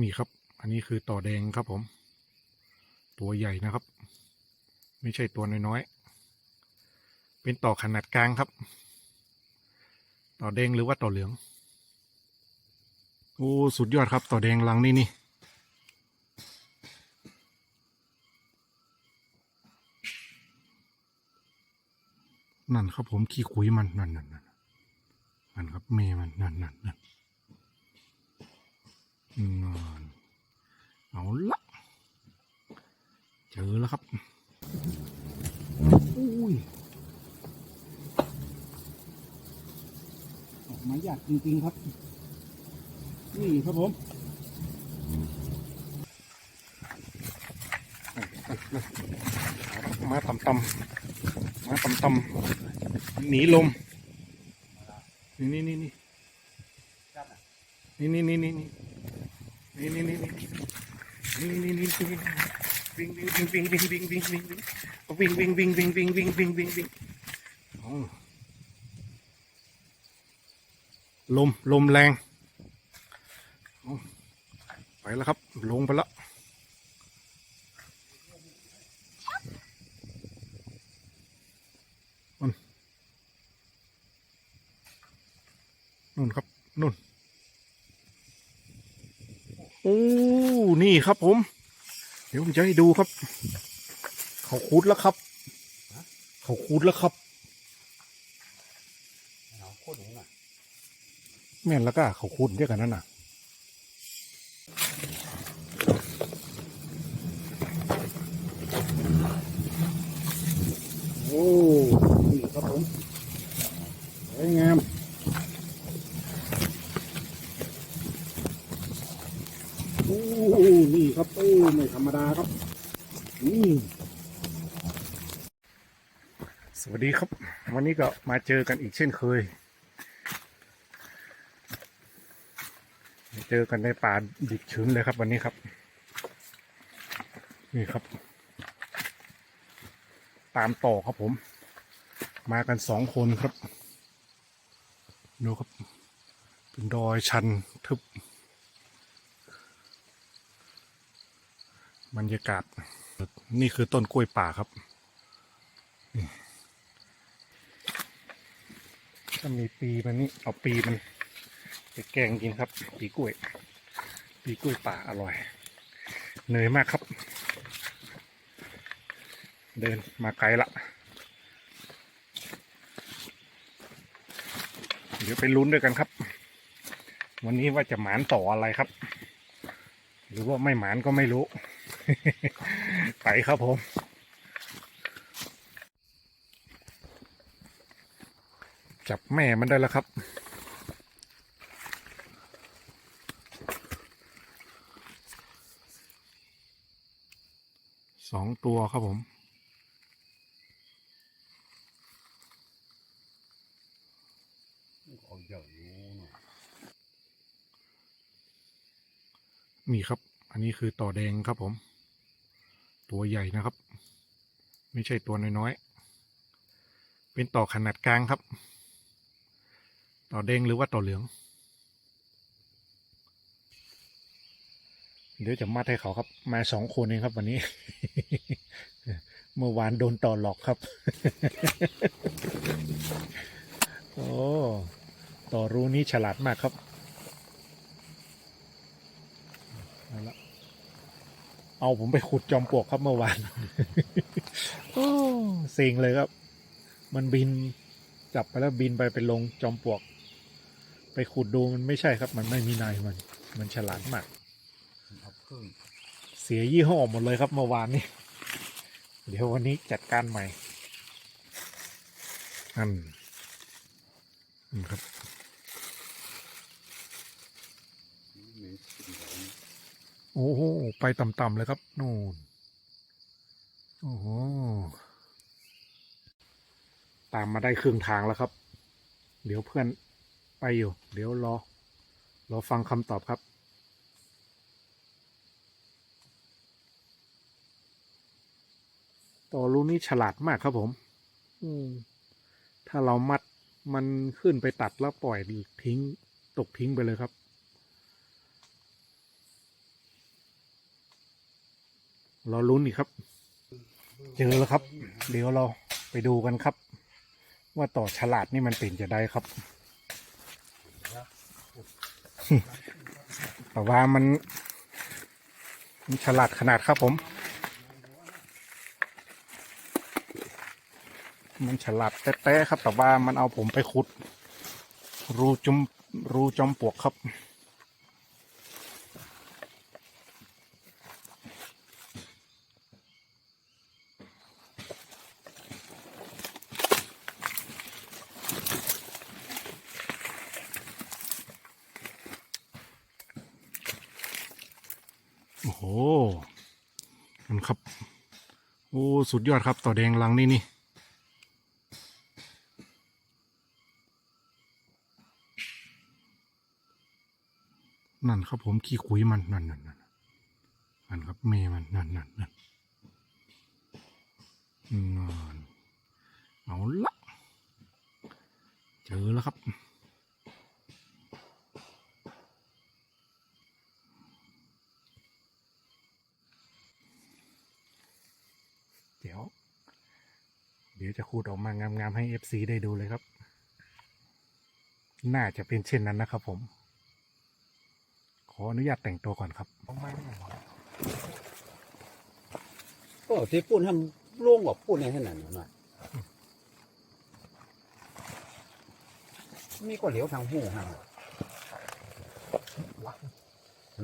นี่ครับ อันนี้คือต่อแดงครับผม ตัวใหญ่นะครับ ไม่ใช่ตัวน้อยๆ เป็นต่อขนาดกลางครับ ต่อแดงหรือว่าต่อเหลือง โอ้ สุดยอดครับ ต่อแดงลังนี่นี่นั่นครับผมขี้คุยมันนั่นนั่นนั่นนั่นครับเมมันนั่นนั่นนั่นนั่น เอาละเจอแล้วครับอุ้ยออกมายากจริง ๆ ครับ นี่ครับผมมาต่ำต่ำๆมาต่ำต่ำๆหนีลม นี่นี่นี่นี่นี่นี่นี่ นี่นี่นี่นี่นี่นี่นี่นี่วิ่งวิ่งวิ่งวิ่งวิ่งวิ่งวิ่งวิ่งวิ่งวิ่งวิ่งวิ่งวิ่งวิ่งวิ่งวิ่งวิ่งวิ่งลมลมแรง ไปแล้วครับ ลงไปแล้วนู่นครับนู่น โอ้นี่ครับผม เดี๋ยวผมจะให้ดูครับ เขาคูดแล้วครับ เขาคูดแล้วครับเอาโคตรหนูน่ะแม่นแล้วก็เขาคูดเรียกกันนั่นน่ะ โอ้นี่ครับผมสวยงามโอ้นี่ครับโอ้ไม่ธรรมดาครับนี่ สวัสดีครับ วันนี้ก็มาเจอกันอีกเช่นเคย เจอกันในป่าดิบชื้นเลยครับวันนี้ครับ นี่ครับ ตามต่อครับผม มากันสองคนครับ ดูครับ เป็นดอยชันทึบบรรยากาศ นี่คือต้นกล้วยป่าครับ ถ้ามีปีมันนี่เอาปีมันไปแกงกินครับ ปีกล้วย ปีกล้วยป่าอร่อยเหนื่อยมากครับ เดินมาไกลละเดี๋ยวไปลุ้นด้วยกันครับ วันนี้ว่าจะหมานต่ออะไรครับ หรือว่าไม่หมานก็ไม่รู้ ไปครับผม จับแม่มันได้แล้วครับสองตัวครับผม นี่ครับ อันนี้คือต่อแดงครับผม ตัวใหญ่นะครับ ไม่ใช่ตัวน้อยๆ เป็นต่อขนาดกลางครับ ต่อแดงหรือว่าต่อเหลือง เดี๋ยวจะมัดให้เขาครับ มาสองคนเองครับวันนี้ เมื่อวานโดนต่อหลอกครับ โอ้ต่อรู้นี้ฉลาดมากครับเอาละเอาผมไปขุดจอมปลวกครับเมื่อวานโอ้เซ็งเลยครับ มันบินจับไปแล้วบินไปไปลงจอมปลวก ไปขุดดูมันไม่ใช่ครับ มันไม่มีนายมัน มันฉลาดมากเอาเพิ่มเสียยี่ห้อหมดเลยครับเมื่อวานนี้ เดี๋ยววันนี้จัดการใหม่นั่นนี่ครับนี่เป็นของโอ้โห ไปต่ำๆเลยครับ นู่น โอ้โห ตามมาได้ครึ่งทางแล้วครับ เดี๋ยวเพื่อน ไปอยู่ เดี๋ยวรอ รอฟังคำตอบครับต่อรู้นี่ฉลาดมากครับผม อืม ถ้าเรามัดมันขึ้นไปตัดแล้วปล่อยทิ้ง ตกทิ้งไปเลยครับรอลุ้นอีกครับ เจอแล้วครับ เดี๋ยวเราไปดูกันครับ ว่าต่อฉลาดนี่มันเป็นจะได้ครับ แต่ว่ามันมันฉลาดขนาดครับผม มันฉลาดแต้ๆครับแต่ว่ามันเอาผมไปขุด รูจมรูจอมปลวกครับ โอ้โหนั่นครับ โอ้ สุดยอดครับ ต่อแดงลังนี่นี่นั่นครับผมขี้คุยมันนั่นนั่นนั่นนั่นครับเมย์มัน นั่นนั่นนั่นนั่นเอาละเจอแล้วครับ เดี๋ยว เดี๋ยวจะขูดออกมางามๆให้ FC ได้ดูเลยครับ น่าจะเป็นเช่นนั้นนะครับผม ขออนุญาตแต่งตัวก่อนครับก็ที่พูดทำโล่งกว่าพูดในขนาดนั้นน่ะมีก็เหลียวทางหูฮะ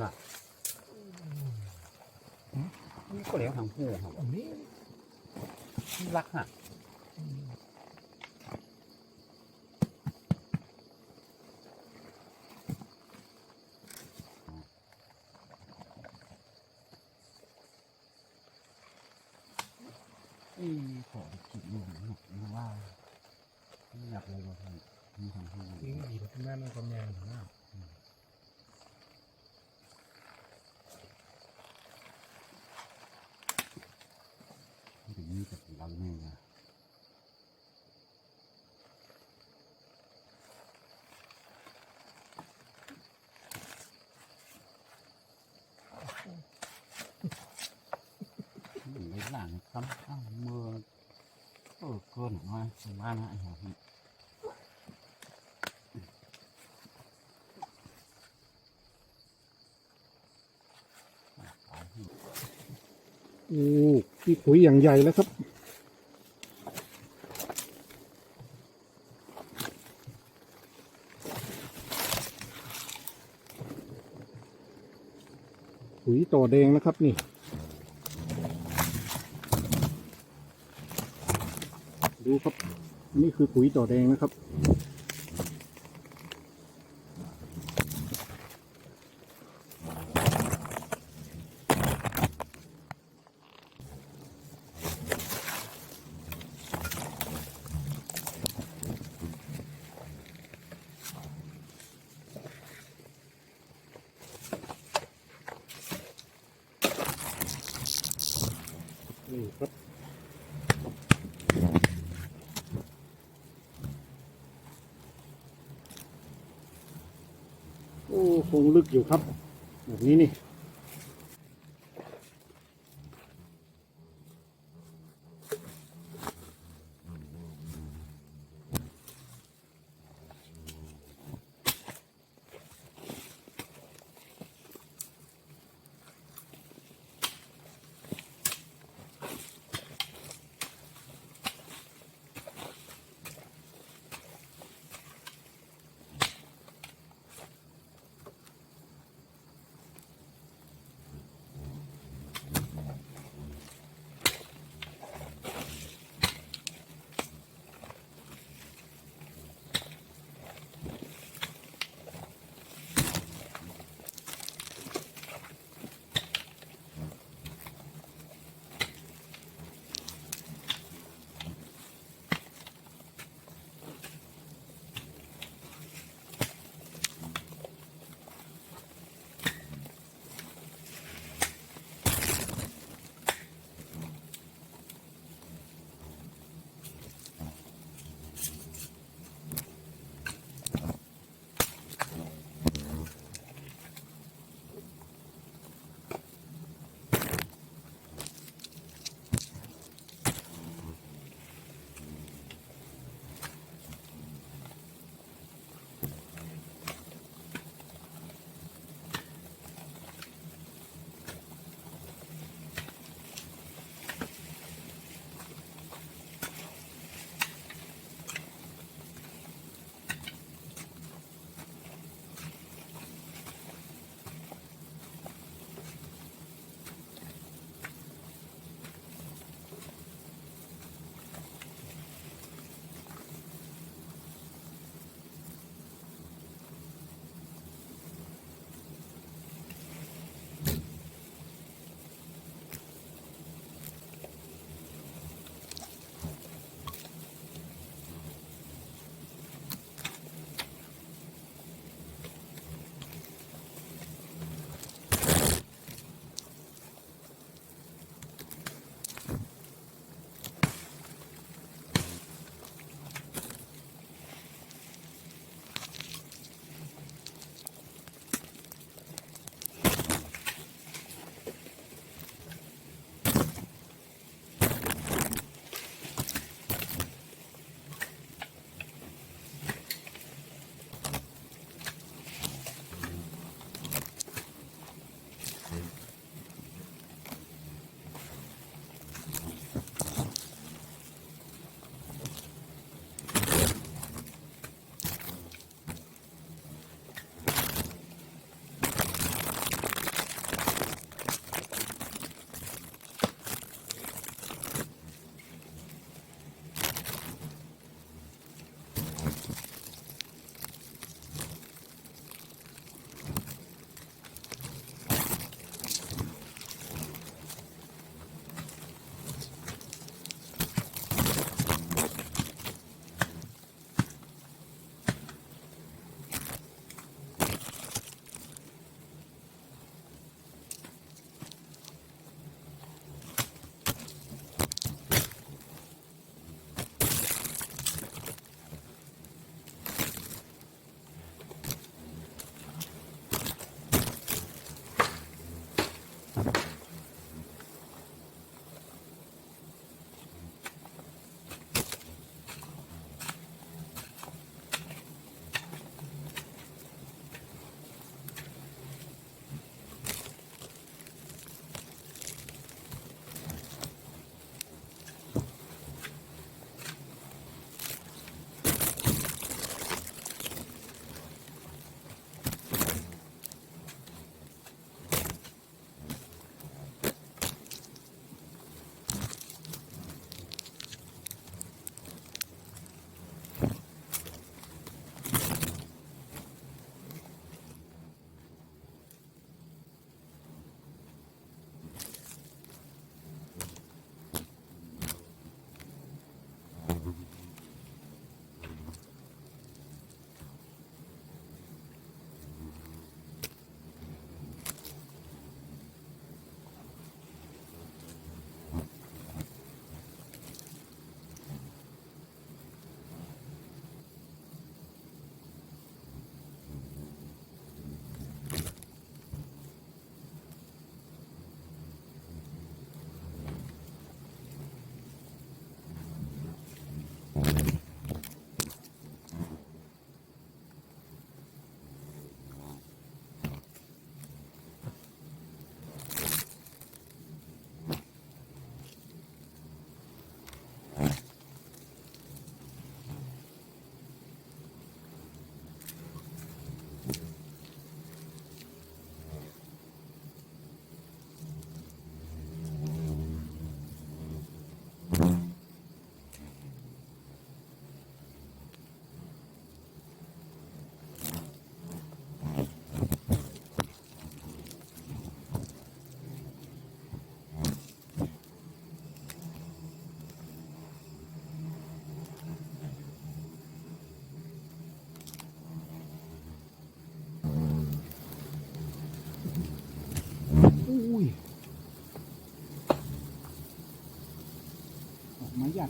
น่ะมีก็เหลียวทางหูฮะนี่ รักฮะอืมขอจิตหนุ่มหนุ่มว่าไม่อยากเลยว่าทำมีทางหูนี่ดีแม่มันก็แมงนะ ถึงมีแต่เราแม่นะหนึ่งในหลังซ้ำข้างมือเออเกิ นมาสมานะไอ้หัวนี่โอ้ขี้ขุยอย่างใหญ่แล้วครับขุยต่อแดงนะครับนี่ ดูครับนี่คือปุ๋ยต่อแดงนะครับ โอ้คงลึกอยู่ครับ แบบนี้นี่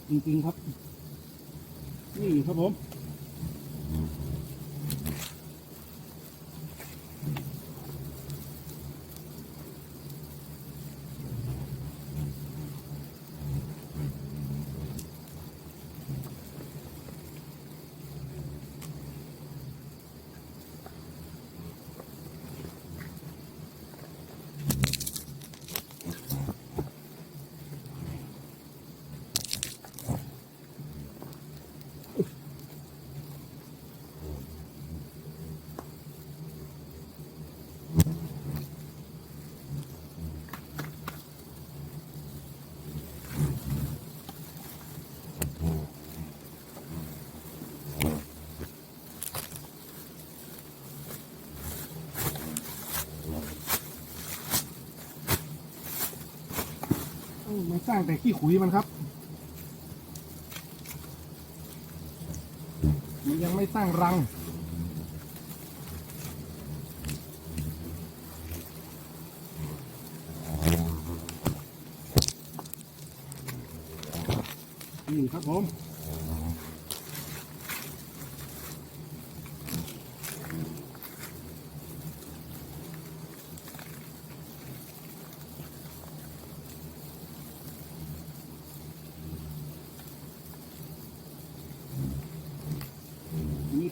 จริงๆครับ นี่ครับผม มันสร้างแต่ขี้ขุยมันครับ มันยังไม่สร้างรัง นี่ครับผม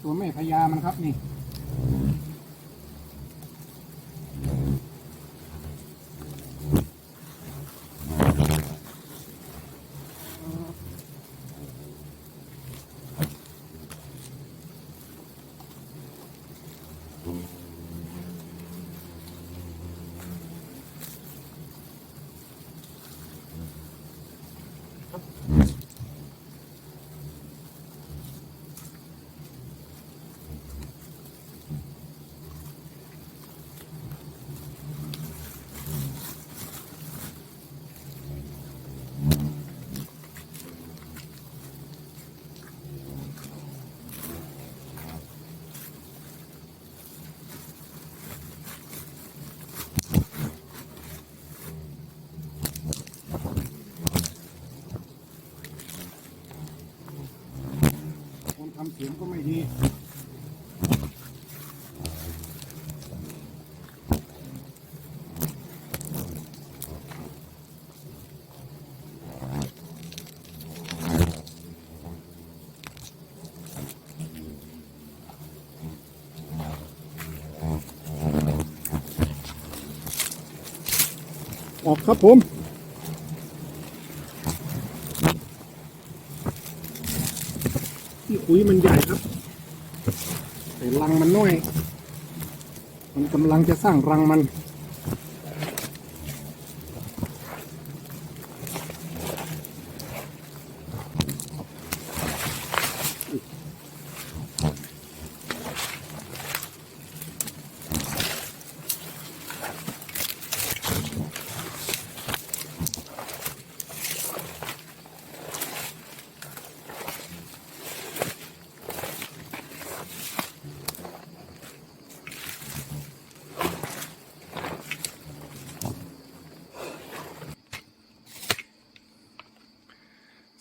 ตัวแม่พญามันครับนี่ ออกครับผมที่คุยมันใหญ่ครับแต่รังมันน้อย มันกำลังจะสร้างรังมัน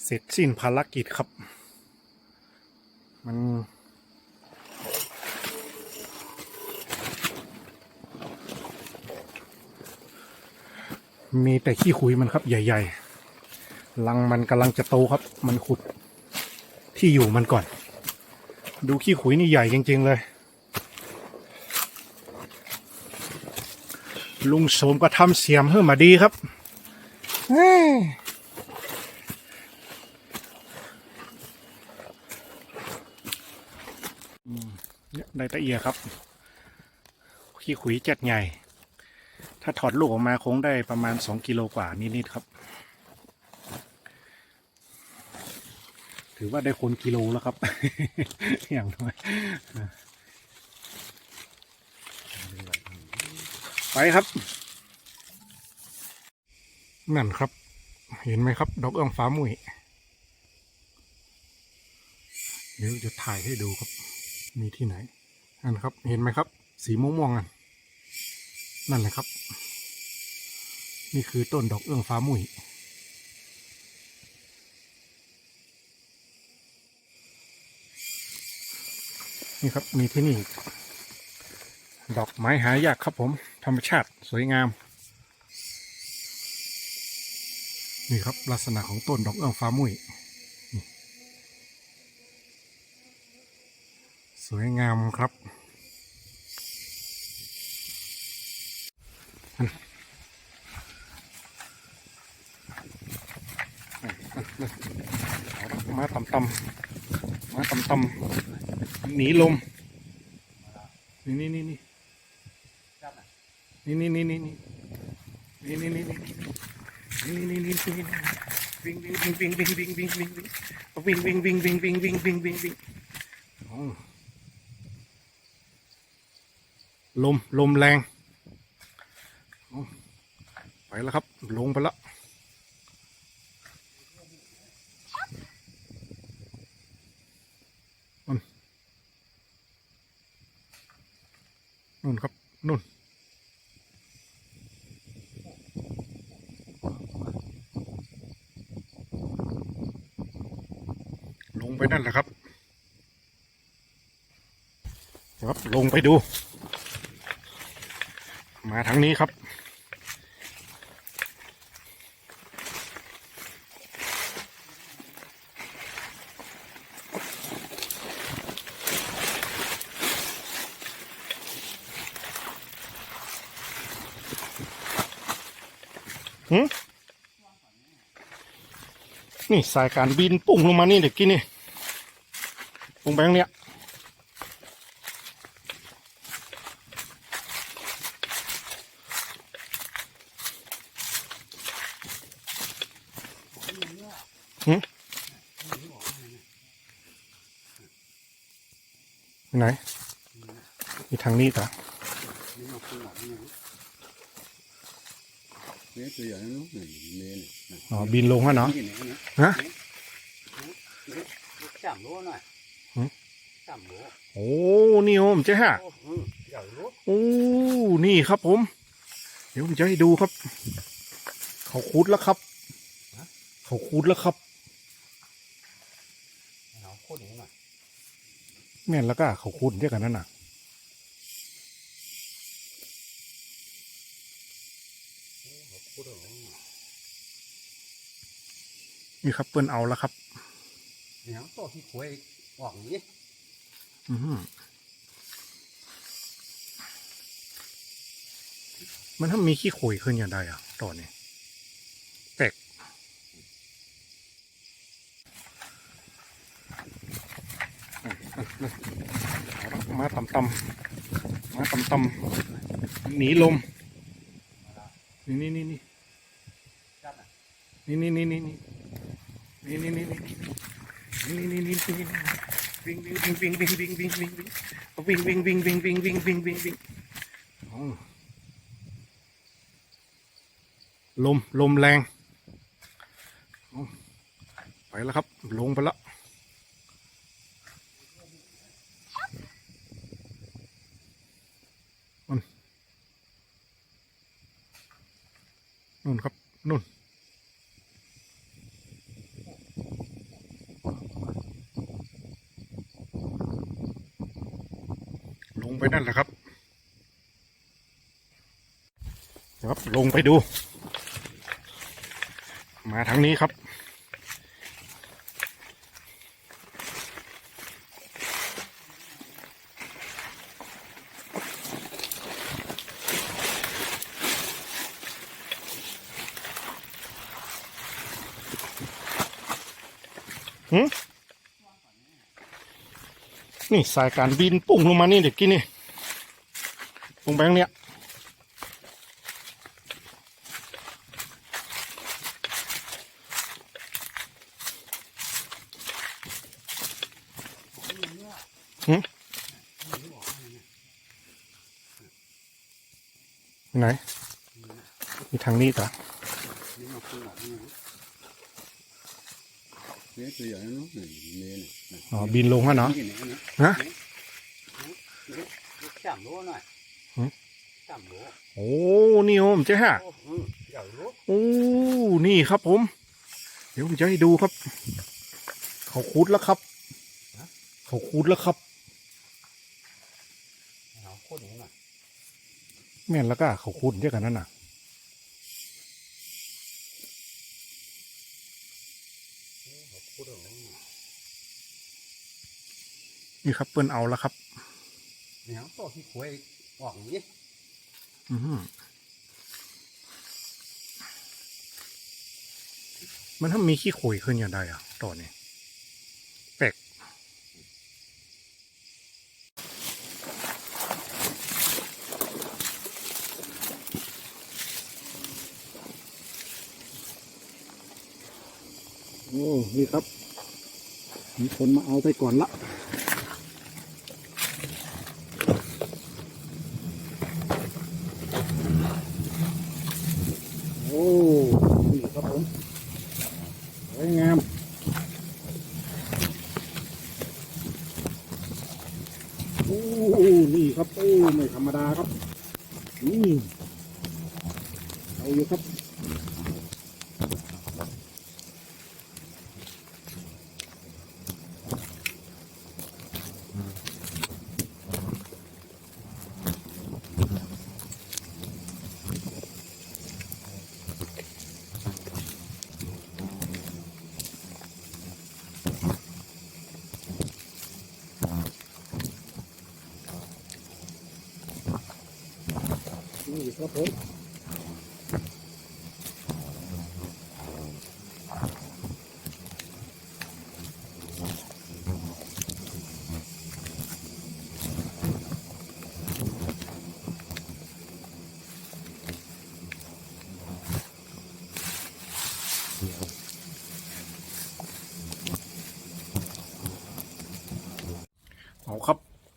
เสิ้นภารกิจครับ มันมีแต่ขี้คุยมันครับ ใหญ่ๆรังมันกำลังจะโตครับ มันขุดที่อยู่มันก่อน ดูขี้คุยนี่ใหญ่จริง ๆ เลย ลุงโสมก็ทำเสียมเพิ่มมาดีครับเฮ้ย เนี่ย ได้ตะเอียครับ ขี้ขุยเจ็ดใหญ่ ถ้าถอดลูกออกมาคงได้ประมาณสองกิโลกว่านิดๆครับ ถือว่าได้คนกิโลแล้วครับ อย่างน้อยไปครับ นั่นครับ เห็นไหมครับ ดอกเอื้องฟ้ามุ้ยเดี๋ยวจะถ่ายให้ดูครับ มีที่ไหนั่นครับ เห็นไหมครับ สีม่วงๆนั่นนั่นแหละครับ นี่คือต้นดอกเอื้องฟ้ามุยนี่ครับมีที่นี่ ดอกไม้หายากครับผม ธรรมชาติสวยงาม นี่ครับลักษณะของต้นดอกเอื้องฟ้ามุยสวยงามครับ มาต่ำต่ำๆมาต่ำต่ำๆหนีลมนี่นี่นี่นี่นี่นี่นี่นี่นี่นี่นี่นี่นี่นี่นี่นี่นี่วิ่งวิ่งวิ่งวิ่งวิ่งวิ่งวิ่งวิ่งวิ่งวิ่งวิ่งวิ่งวิ่งวิ่งวิ่งวิ่งวิ่งวิ่งอ๋อลมลมแรงอ๋อ ไปแล้วครับ ลงไปแล้วนู่นครับนู่นลงไปนั่นแหละครับ ครับลงไปดู มาทางนี้ครับ หืนี่สายการบินปุ่งลงมานี่เด็กกี้นี่ปุ่งแบงค์เนี่ยไหน มีทางนี้ต่อ Né, tôi giờ nó nút này, nè này. อ๋อบินลงอะเนาะฮะ Chạm lúa này. Hử? Chạm lúa. โอ้นี่โอมเจ๊ฮะโอ้นี่ครับผม เดี๋ยวผมจะให้ดูครับ เขาคูดแล้วครับ เขาคูดแล้วครับ Nó khô đúng rồi. แม่นแล้วก็เขาคูดเรียกกันนั่นน่ะ นี่ครับเปิ้นเอาแล้วครับ Néo to thì khuấy quảng nhỉ. อือหือมันถ้ามีขี้ขุยขึ้นอย่างไรอะตอนนี้แปลกมาต่ำต่ำๆมาต่ำต่ำๆหนีลม นี่นี่นี่นี่ Chạm này. นี่นี่นี่นี่ นี่นี่นี่นี่นี่นี่นี่นี่นี่วิ่งวิ่งวิ่งวิ่งวิ่งวิ่งวิ่งวิ่งวิ่งวิ่งวิ่งวิ่งวิ่งวิ่งวิ่งวิ่งวิ่งอ๋อลมลมแรงอ๋อไปแล้วครับ ลงไปแล้วมันนู่นครับนู่น ลงไปนั่นแหละครับ ครับลงไปดู มาทางนี้ครับ หืม นี่สายการบินปุ่งลงมานี่เด็กกี้นี่ปุ่งแบงเนี่ยหืไหน มีทางนี้ต่อ Nếu mà không nổi nữa. Né, tôi giờ nó nút này, nè này. này. อ๋อบินลงแล้วเนาะฮะจับมโลหน่อยสามโลโอ้นี่ผมเจ๊ฮะโอ้นี่ครับผม เดี๋ยวผมจะให้ดูครับ เขาคุดแล้วครับ เขาคุดแล้วครับแม่นแล้วก็เขาคุดเยอะกันนั่นน่ะ นี่ครับเปิ้นเอาแล้วครับเนี่ยตัวที่คุยออกอย่างนี้อือหือมันถ้ามีขี้ขุยขึ้นอย่างไรอะตัวนี้แปลกโอ้นี่ครับ มีคนมาเอาไปก่อนละ โอ้ นี่ครับผม สวยงามโอ้นี่ครับโอ้ไม่ธรรมดาครับนี่เอาอยู่ครับ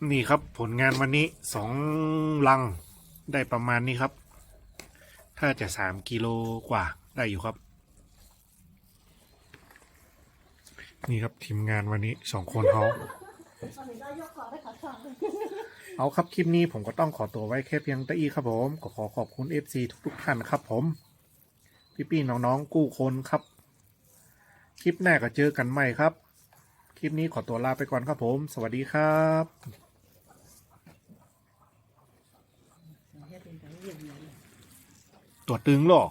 นี่ครับผลงานวันนี้สองลังได้ประมาณนี้ครับ ถ้าจะสามกิโลกว่าได้อยู่ครับ นี่ครับทีมงานวันนี้สองคนเขาเอาครับคลิปนี้ผมก็ต้องขอตัวไว้แค่เพียงต่อีครับผม ก็ขอขอบคุณ FC ทุกๆท่านครับผม พี่ๆน้องๆกู้คนครับ คลิปหน้าก็เจอกันใหม่ครับ คลิปนี้ขอตัวลาไปก่อนครับผม สวัสดีครับ ตัวตึงหรอ